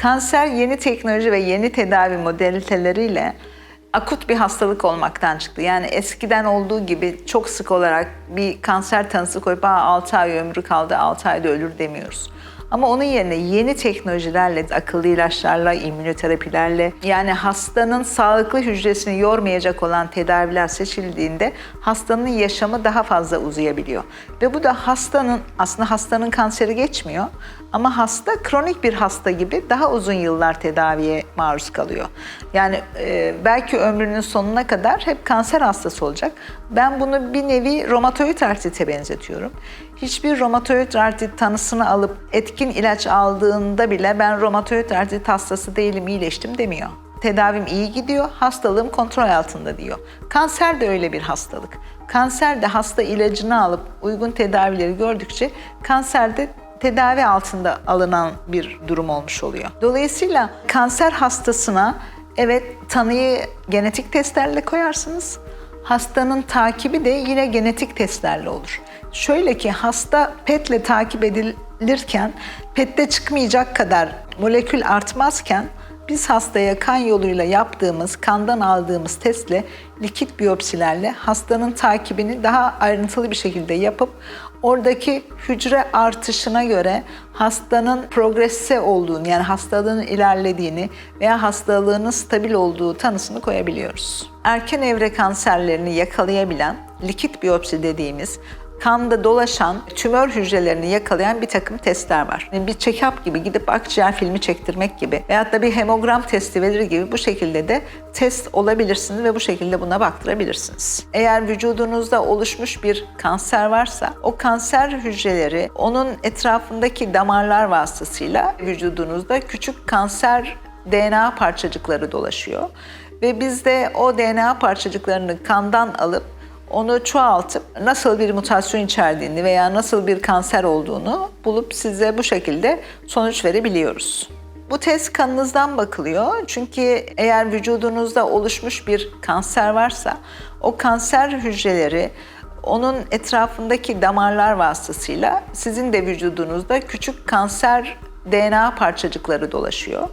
Kanser yeni teknoloji ve yeni tedavi modaliteleriyle akut bir hastalık olmaktan çıktı. Yani eskiden olduğu gibi çok sık olarak bir kanser tanısı koyup 6 ay ömrü kaldı, 6 ayda ölür demiyoruz. Ama onun yerine yeni teknolojilerle, akıllı ilaçlarla, immünoterapilerle yani hastanın sağlıklı hücresini yormayacak olan tedaviler seçildiğinde hastanın yaşamı daha fazla uzayabiliyor. Ve bu da hastanın, aslında hastanın kanseri geçmiyor ama hasta kronik bir hasta gibi daha uzun yıllar tedaviye maruz kalıyor. Yani e, belki ömrünün sonuna kadar hep kanser hastası olacak. Ben bunu bir nevi romatoid artrite benzetiyorum. Hiçbir romatoid artrit tanısını alıp etkin ilaç aldığında bile ben romatoid artrit hastası değilim, iyileştim demiyor. Tedavim iyi gidiyor, hastalığım kontrol altında diyor. Kanser de öyle bir hastalık. Kanser de hasta ilacını alıp uygun tedavileri gördükçe kanserde tedavi altında alınan bir durum olmuş oluyor. Dolayısıyla kanser hastasına evet tanıyı genetik testlerle koyarsınız. Hastanın takibi de yine genetik testlerle olur. Şöyle ki hasta PET'le takip edilirken PET'te çıkmayacak kadar molekül artmazken biz hastaya kan yoluyla yaptığımız, kandan aldığımız testle, likit biyopsilerle hastanın takibini daha ayrıntılı bir şekilde yapıp oradaki hücre artışına göre hastanın progresse olduğunu yani hastalığın ilerlediğini veya hastalığının stabil olduğu tanısını koyabiliyoruz. Erken evre kanserlerini yakalayabilen likit biyopsi dediğimiz kanda dolaşan tümör hücrelerini yakalayan bir takım testler var. Yani bir check-up gibi gidip akciğer filmi çektirmek gibi veyahut da bir hemogram testi verir gibi bu şekilde de test olabilirsiniz ve bu şekilde buna baktırabilirsiniz. Eğer vücudunuzda oluşmuş bir kanser varsa o kanser hücreleri onun etrafındaki damarlar vasıtasıyla vücudunuzda küçük kanser DNA parçacıkları dolaşıyor ve biz de o DNA parçacıklarını kandan alıp onu çoğaltıp nasıl bir mutasyon içerdiğini veya nasıl bir kanser olduğunu bulup size bu şekilde sonuç verebiliyoruz. Bu test kanınızdan bakılıyor. Çünkü eğer vücudunuzda oluşmuş bir kanser varsa o kanser hücreleri onun etrafındaki damarlar vasıtasıyla sizin de vücudunuzda küçük kanser DNA parçacıkları dolaşıyor.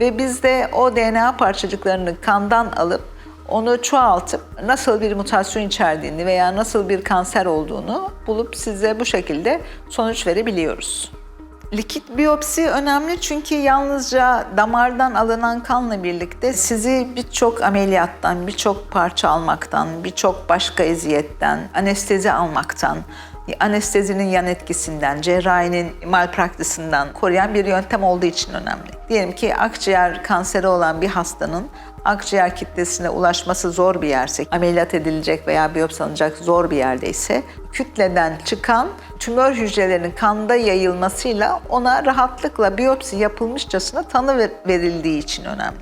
Ve biz de o DNA parçacıklarını kandan alıp onu çoğaltıp nasıl bir mutasyon içerdiğini veya nasıl bir kanser olduğunu bulup size bu şekilde sonuç verebiliyoruz. Likit biyopsi önemli çünkü yalnızca damardan alınan kanla birlikte sizi birçok ameliyattan, birçok parça almaktan, birçok başka eziyetten, anestezi almaktan, anestezinin yan etkisinden, cerrahinin malpraktisinden koruyan bir yöntem olduğu için önemli. Diyelim ki akciğer kanseri olan bir hastanın akciğer kitlesine ulaşması zor bir yerse, ameliyat edilecek veya biyopsi alınacak zor bir yerdeyse, kütleden çıkan tümör hücrelerinin kanda yayılmasıyla ona rahatlıkla biyopsi yapılmışçasına tanı verildiği için önemli.